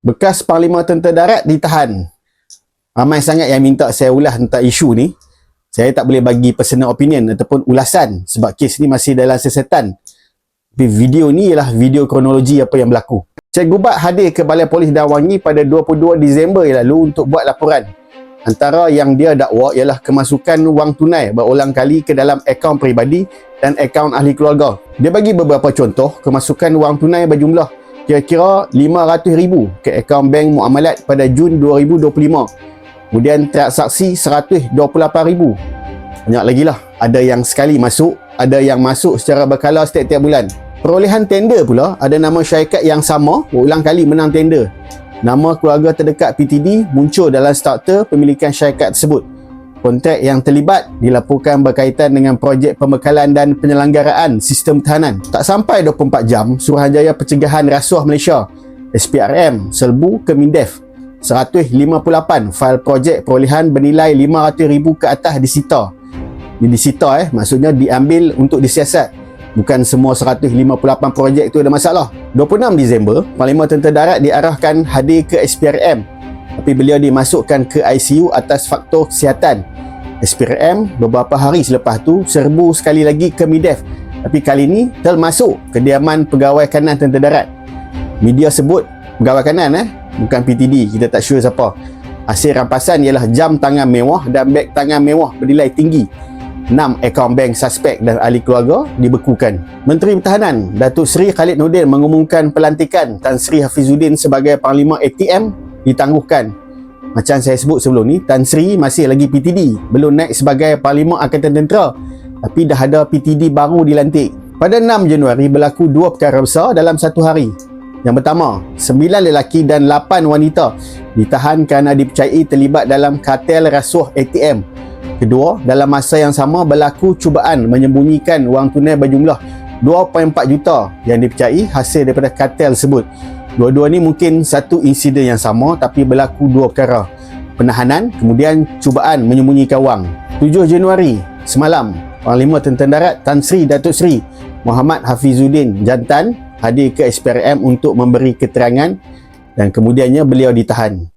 Bekas Panglima Tentera Darat ditahan. Ramai sangat yang minta saya ulas tentang isu ni. Saya tak boleh bagi personal opinion ataupun ulasan sebab kes ni masih dalam sesetan. Tapi video ni ialah video kronologi apa yang berlaku. Cikgu Bat hadir ke Balai Polis Dawangi pada 22 Disember lalu untuk buat laporan. Antara yang dia dakwa ialah kemasukan wang tunai berulang kali ke dalam akaun peribadi dan akaun ahli keluarga. Dia bagi beberapa contoh kemasukan wang tunai berjumlah kira-kira RM500,000 ke akaun bank muamalat pada Jun 2025. Kemudian transaksi RM128,000. Banyak lagi lah. Ada yang sekali masuk, ada yang masuk secara berkala setiap-tiap bulan. Perolehan tender pula ada nama syarikat yang sama berulang kali menang tender. Nama keluarga terdekat PTD muncul dalam starter pemilikan syarikat tersebut. Kontrak yang terlibat dilaporkan berkaitan dengan projek pembekalan dan penyelenggaraan sistem tahanan. Tak sampai 24 jam, Suruhanjaya Pencegahan Rasuah Malaysia SPRM serbu ke Mindef 158 fail projek perolehan bernilai RM500,000 ke atas disita. Ini disita eh, maksudnya diambil untuk disiasat. Bukan semua 158 projek itu ada masalah. 26 Disember, Panglima Tentera Darat diarahkan hadir ke SPRM. Tapi beliau dimasukkan ke ICU atas faktor kesihatan. SPRM beberapa hari selepas tu serbu sekali lagi ke MIDEF. Tapi kali ini termasuk kediaman Pegawai Kanan Tentera Darat. Media sebut Pegawai Kanan eh, bukan PTD. Kita tak sure siapa. Hasil rampasan ialah jam tangan mewah dan beg tangan mewah bernilai tinggi 6 akaun bank suspek dan ahli keluarga dibekukan. Menteri Pertahanan Datuk Seri Khalid Nordin mengumumkan pelantikan Tan Sri Hafizuddin sebagai Panglima ATM ditangguhkan. Macam saya sebut sebelum ni, Tan Sri masih lagi PTD, belum naik sebagai Panglima Angkatan Tentera. Tapi dah ada PTD baru dilantik. Pada 6 Januari berlaku dua perkara besar dalam satu hari. Yang pertama, 9 lelaki dan 8 wanita ditahan kerana dipercayai terlibat dalam kartel rasuah ATM Kedua, dalam masa yang sama berlaku cubaan menyembunyikan wang tunai berjumlah 2.4 juta yang dipercayai hasil daripada kartel tersebut. Dua-dua ni mungkin satu insiden yang sama tapi berlaku dua perkara. Penahanan, kemudian cubaan menyembunyikan wang. 7 Januari, semalam, Panglima Tentera Darat Tan Sri Datuk Sri Muhammad Hafizuddin Jantan hadir ke SPRM untuk memberi keterangan dan kemudiannya beliau ditahan.